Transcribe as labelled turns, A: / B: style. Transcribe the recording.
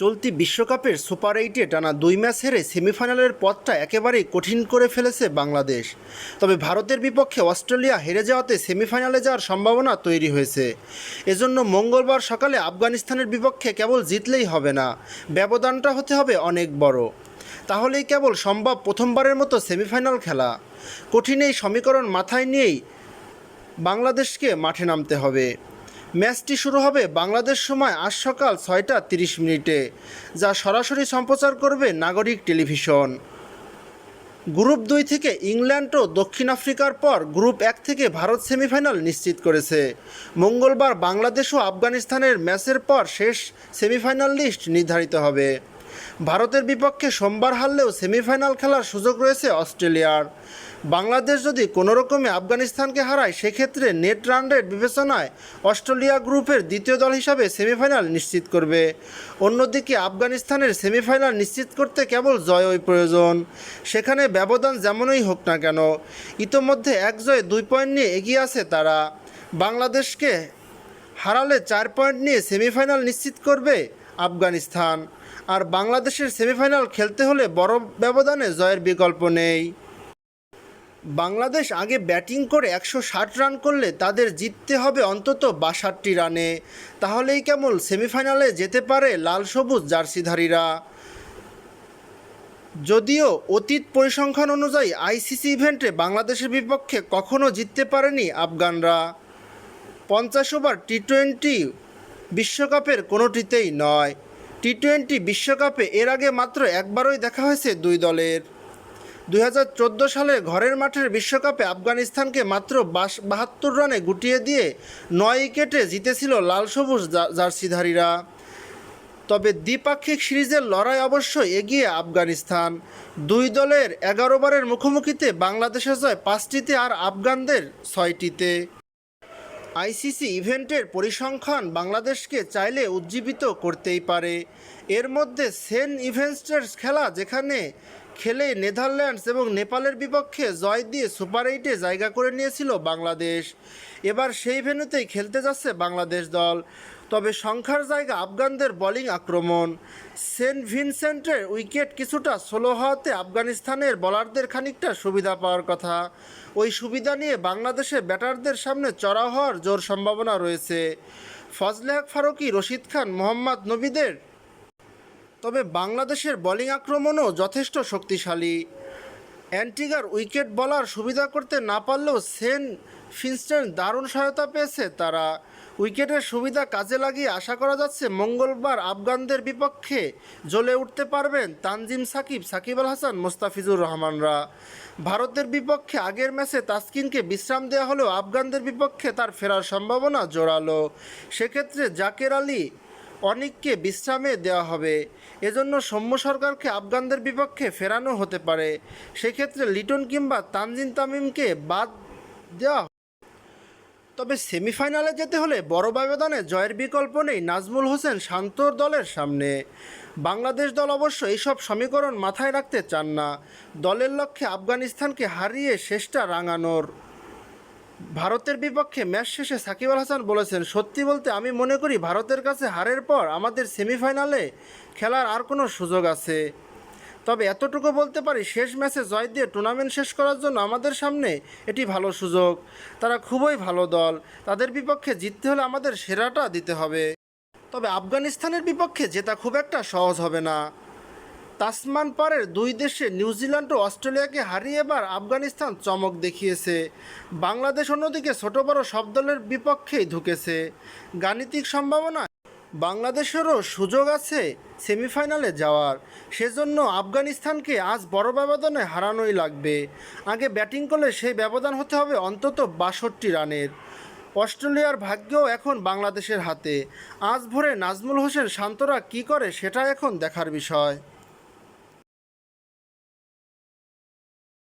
A: চলতি বিশ্বকাপের সুপার এইটে টানা দুই ম্যাচ হেরে সেমিফাইনালের পথটা একেবারেই কঠিন করে ফেলেছে বাংলাদেশ। তবে ভারতের বিপক্ষে অস্ট্রেলিয়া হেরে যাওয়াতে সেমিফাইনালে যাওয়ার সম্ভাবনা তৈরি হয়েছে। এজন্য মঙ্গলবার সকালে আফগানিস্তানের বিপক্ষে কেবল জিতলেই হবে না, ব্যবধানটা হতে হবে অনেক বড়। তাহলেই কেবল সম্ভব প্রথমবারের মতো সেমিফাইনাল খেলা। কঠিন এই সমীকরণ মাথায় নিয়েই বাংলাদেশকে মাঠে নামতে হবে। ম্যাচটি শুরু হবে বাংলাদেশ সময় আজ সকাল ছয়টা তিরিশ মিনিটে, যা সরাসরি সম্প্রচার করবে নাগরিক টেলিভিশন। গ্রুপ দুই থেকে ইংল্যান্ড ও দক্ষিণ আফ্রিকার পর গ্রুপ এক থেকে ভারত সেমিফাইনাল নিশ্চিত করেছে। মঙ্গলবার বাংলাদেশ ও আফগানিস্তানের ম্যাচের পর শেষ সেমিফাইনাল লিস্ট নির্ধারিত হবে। ভারতের বিপক্ষে সোমবার হারলেও সেমিফাইনাল খেলার সুযোগ রয়েছে অস্ট্রেলিয়ার। বাংলাদেশ যদি কোনো রকমে আফগানিস্তানকে হারায়, সেক্ষেত্রে নেট রান রেট বিবেচনায় অস্ট্রেলিয়া গ্রুপের দ্বিতীয় দল হিসাবে সেমিফাইনাল নিশ্চিত করবে। অন্যদিকে আফগানিস্তানের সেমিফাইনাল নিশ্চিত করতে কেবল জয়ই প্রয়োজন। সেখানে ব্যবধান যেমনই হোক না কেন, ইতোমধ্যে এক জয়ে দুই পয়েন্ট নিয়ে এগিয়ে আছে তারা। বাংলাদেশকে হারালে চার পয়েন্ট নিয়ে সেমিফাইনাল নিশ্চিত করবে আফগানিস্তান। আর বাংলাদেশের সেমিফাইনাল খেলতে হলে বড় ব্যবধানে জয়ের বিকল্প নেই। বাংলাদেশ আগে ব্যাটিং করে একশো ষাট রান করলে তাদের জিততে হবে অন্তত বাষট্টি রানে। তাহলেই কেমন সেমিফাইনালে যেতে পারে লাল সবুজ জার্সিধারীরা। যদিও অতীত পরিসংখ্যান অনুযায়ী আইসিসি ইভেন্টে বাংলাদেশের বিপক্ষে কখনও জিততে পারেনি আফগানরা। পঞ্চাশ ওভার টি টোয়েন্টি বিশ্বকাপের কোনোটিতেই নয়। টি টোয়েন্টি বিশ্বকাপে এর আগে মাত্র একবারই দেখা হয়েছে দুই দলের। দুই হাজার চোদ্দ সালে ঘরের মাঠের বিশ্বকাপে আফগানিস্তানকে মাত্র বাহাত্তর রানে গুটিয়ে দিয়ে নয় উইকেটে জিতেছিল লাল সবুজ জার্সিধারীরা। তবে দ্বিপাক্ষিক সিরিজের লড়াই অবশ্য এগিয়ে আফগানিস্তান। দুই দলের এগারো বারের মুখোমুখিতে বাংলাদেশের জয় পাঁচটিতে আর আফগানদের ছয়টিতে। আইসিসি ইভেন্টের পরিসংখ্যান বাংলাদেশকে চাইলে উজ্জীবিত করতেই পারে। এর মধ্যে সেন ইভেন্টসের খেলা যেখানে খেলে নেদারল্যান্ডস এবং নেপালের বিপক্ষে জয় দিয়ে সুপার এইটে জায়গা করে নিয়েছিল বাংলাদেশ। এবার সেই ভেন্যুতেই খেলতে যাচ্ছে বাংলাদেশ দল। তবে সংখ্যার জায়গা আফগানদের বোলিং আক্রমণ। সেন্ট ভিনসেন্টের উইকেট কিছুটা স্লো হওয়াতে আফগানিস্তানের বোলারদের খানিকটা সুবিধা পাওয়ার কথা। ওই সুবিধা নিয়ে বাংলাদেশের ব্যাটারদের সামনে চড়া হওয়ার জোর সম্ভাবনা রয়েছে। ফজলে হক ফারুকি, রশিদ খান, মোহাম্মদ নবীদের তবে বাংলাদেশের বোলিং আক্রমণও যথেষ্ট শক্তিশালী। অ্যান্টিগার উইকেট বলার সুবিধা করতে না পারলেও সেন ফিনস্টেন দারুণ সহায়তা পেয়েছে তারা। উইকেটের সুবিধা কাজে লাগিয়ে আশা করা যাচ্ছে মঙ্গলবার আফগানদের বিপক্ষে জ্বলে উঠতে পারবেন তানজিম সাকিব সাকিব আল হাসান, মোস্তাফিজুর রহমানরা। ভারতের বিপক্ষে আগের ম্যাচে তাসকিনকে বিশ্রাম দেওয়া হলেও আফগানদের বিপক্ষে তার ফেরার সম্ভাবনা জোরালো। সেক্ষেত্রে জাকের আলী অনিককে বিশ্রামে দেওয়া হবে। এজন্য সৌম্য সরকারকে আফগানদের বিপক্ষে ফেরানো হতে পারে। সেক্ষেত্রে লিটন কিংবা তানজিন তামিমকে বাদ দেওয়া তবে সেমিফাইনালে যেতে হলে বড় ব্যবধানে জয়ের বিকল্প নেই নাজমুল হোসেন শান্তর দলের সামনে। বাংলাদেশ দল অবশ্য এইসব সমীকরণ মাথায় রাখতে চান না। দলের লক্ষ্যে আফগানিস্তানকে হারিয়ে শেষটা রাঙানোর। ভারতের বিপক্ষে ম্যাচ শেষে সাকিব আল হাসান বলেছেন, সত্যি বলতে আমি মনে করি ভারতের কাছে হারের পর আমাদের সেমিফাইনালে খেলার আর কোনো সুযোগ আছে। তবে এতটুকু বলতে পারি, শেষ ম্যাচে জয় দিয়ে টুর্নামেন্ট শেষ করার জন্য আমাদের সামনে এটি ভালো সুযোগ। তারা খুবই ভালো দল, তাদের বিপক্ষে জিততে হলে আমাদের সেরাটা দিতে হবে। তবে আফগানিস্তানের বিপক্ষে জেতা খুব একটা সহজ হবে না। তাসমান পারের দুই দেশে নিউজিল্যান্ড ও অস্ট্রেলিয়াকে হারিয়ে এবার আফগানিস্তান চমক দেখিয়েছে। বাংলাদেশ অন্যদিকে ছোট বড় সব দলের বিপক্ষেই ঢুকেছে। গাণিতিক সম্ভাবনা, বাংলাদেশেরও সুযোগ আছে সেমিফাইনালে যাওয়ার। সেজন্য আফগানিস্তানকে আজ বড় ব্যবধানে হারানোই লাগবে। আগে ব্যাটিং করলে সেই ব্যবধান হতে হবে অন্তত বাষট্টি রানের। অস্ট্রেলিয়ার ভাগ্যও এখন বাংলাদেশের হাতে। আজ ভোরে নাজমুল হোসেন শান্তরা কী করে সেটা এখন দেখার বিষয়।